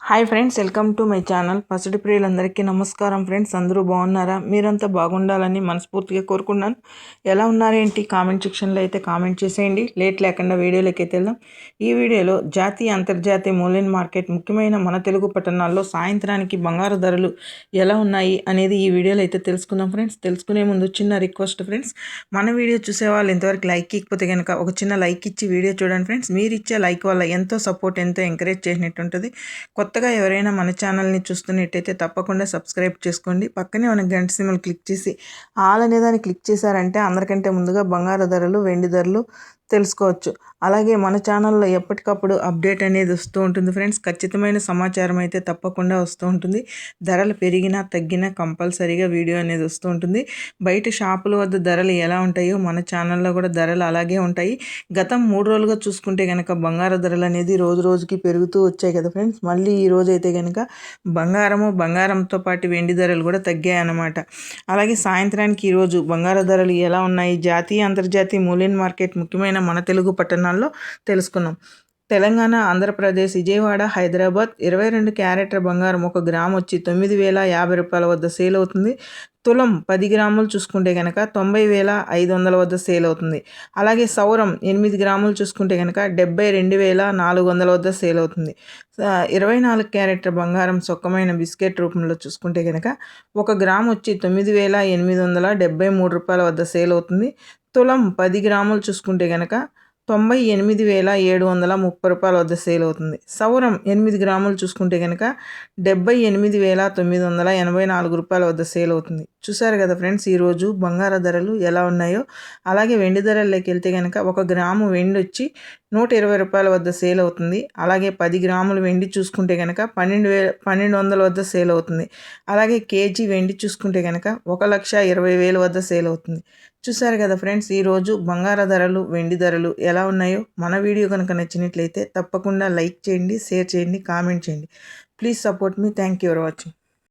Hi friends welcome to my channel. పసిడి ప్రియులందరికీ నమస్కారం ఫ్రెండ్స్. అందరూ బాగున్నారా? మీరంతా బాగుండాలని మనస్ఫూర్తిగా కోరుకున్నాను ఎలా ఉన్నారేంటి కామెంట్ సెక్షన్లో అయితే కామెంట్ చేసేయండి. లేట్ లేకుండా వీడియోలోకి అయితే వెళ్దాం. ఈ వీడియోలో జాతీయ అంతర్జాతీయ మూల్యం మార్కెట్ ముఖ్యమైన మన తెలుగు పట్టణాల్లో సాయంత్రానికి బంగారు ధరలు ఎలా ఉన్నాయి అనేది ఈ వీడియోలో అయితే తెలుసుకుందాం ఫ్రెండ్స్. తెలుసుకునే ముందు చిన్న రిక్వెస్ట్ ఫ్రెండ్స్. మన వీడియో చూసే వాళ్ళు ఇంతవరకు లైక్ ఇకపోతే కనుక ఒక చిన్న లైక్ ఇచ్చి వీడియో చూడండి ఫ్రెండ్స్. మీరు ఇచ్చే లైక్ వల్ల ఎంతో సపోర్ట్ ఎంతో ఎంకరేజ్ చేసినట్టు ఉంటుంది కొత్తగా ఎవరైనా మన ఛానల్ని చూస్తున్నట్టయితే తప్పకుండా సబ్స్క్రైబ్ చేసుకోండి. పక్కనే మన గంట సిమ్మలు క్లిక్ చేసి ఆల్ అనేదాన్ని క్లిక్ చేశారంటే అందరికంటే ముందుగా బంగారు ధరలు వెండి ధరలు తెలుసుకోవచ్చు. అలాగే మన ఛానల్లో ఎప్పటికప్పుడు అప్డేట్ అనేది వస్తూ ఉంటుంది ఫ్రెండ్స్. ఖచ్చితమైన సమాచారం అయితే తప్పకుండా వస్తూ ఉంటుంది. ధరలు పెరిగినా తగ్గినా కంపల్సరీగా వీడియో అనేది వస్తూ ఉంటుంది. బయట షాపుల వద్ద ధరలు ఎలా ఉంటాయో మన ఛానల్లో కూడా ధరలు అలాగే ఉంటాయి. గతం మూడు రోజులుగా చూసుకుంటే కనుక బంగారు ధరలు అనేది రోజు రోజుకి పెరుగుతూ వచ్చాయి కదా ఫ్రెండ్స్. మళ్ళీ ఈ రోజు అయితే కనుక బంగారము బంగారంతో పాటు వెండి ధరలు కూడా తగ్గాయి అన్నమాట. అలాగే సాయంత్రానికి ఈరోజు బంగారు ధరలు ఎలా ఉన్నాయి? జాతీయ అంతర్జాతీయ మూల్యం మార్కెట్ ముఖ్యమైన మన తెలుగు పట్టణాల్లో తెలుసుకున్నాం. తెలంగాణ ఆంధ్రప్రదేశ్ విజయవాడ హైదరాబాద్ ఇరవై రెండు క్యారెట్ల బంగారం ఒక గ్రామ్ వచ్చి తొమ్మిది వేల యాభై రూపాయల వద్ద సేల్ అవుతుంది. తులం పది గ్రాములు చూసుకుంటే కనుక తొంభై వేల ఐదు వందల వద్ద సేల్ అవుతుంది. అలాగే సౌరం ఎనిమిది గ్రాములు చూసుకుంటే కనుక డెబ్బై రెండు వేల నాలుగు వందల వద్ద సేల్ అవుతుంది. ఇరవై నాలుగు క్యారెట్ల బంగారం సొక్కమైన బిస్కెట్ రూపంలో చూసుకుంటే కనుక ఒక గ్రామ్ వచ్చి తొమ్మిది వేల ఎనిమిది వందల డెబ్బై మూడు రూపాయల వద్ద సేల్ అవుతుంది. తులం పది గ్రాములు చూసుకుంటే కనుక తొంభై ఎనిమిది వేల ఏడు వందల ముప్పై రూపాయల వద్ద సేల్ అవుతుంది. సౌరం ఎనిమిది గ్రాములు చూసుకుంటే కనుక డెబ్బై ఎనిమిది వేల తొమ్మిది వందల ఎనభై నాలుగు రూపాయల వద్ద సేల్ అవుతుంది. చూసారు కదా ఫ్రెండ్స్ ఈరోజు బంగార ధరలు ఎలా ఉన్నాయో? అలాగే వెండి ధరల్లోకి వెళ్తే కనుక ఒక గ్రాము వెండి వచ్చి నూట ఇరవై రూపాయల వద్ద సేల్ అవుతుంది. అలాగే పది గ్రాములు వెండి చూసుకుంటే కనుక పన్నెండు వే పన్నెండు వందల వద్ద సేల్ అవుతుంది. అలాగే కేజీ వెండి చూసుకుంటే కనుక ఒక లక్ష ఇరవై వేల వద్ద సేల్ అవుతుంది. చూసారు కదా ఫ్రెండ్స్ ఈరోజు బంగార ధరలు వెండి ధరలు ఎలా ఉన్నాయో? మన వీడియో కనుక నచ్చినట్లయితే తప్పకుండా లైక్ చేయండి షేర్ చేయండి కామెంట్ చేయండి. Please support me. Thank you for watching.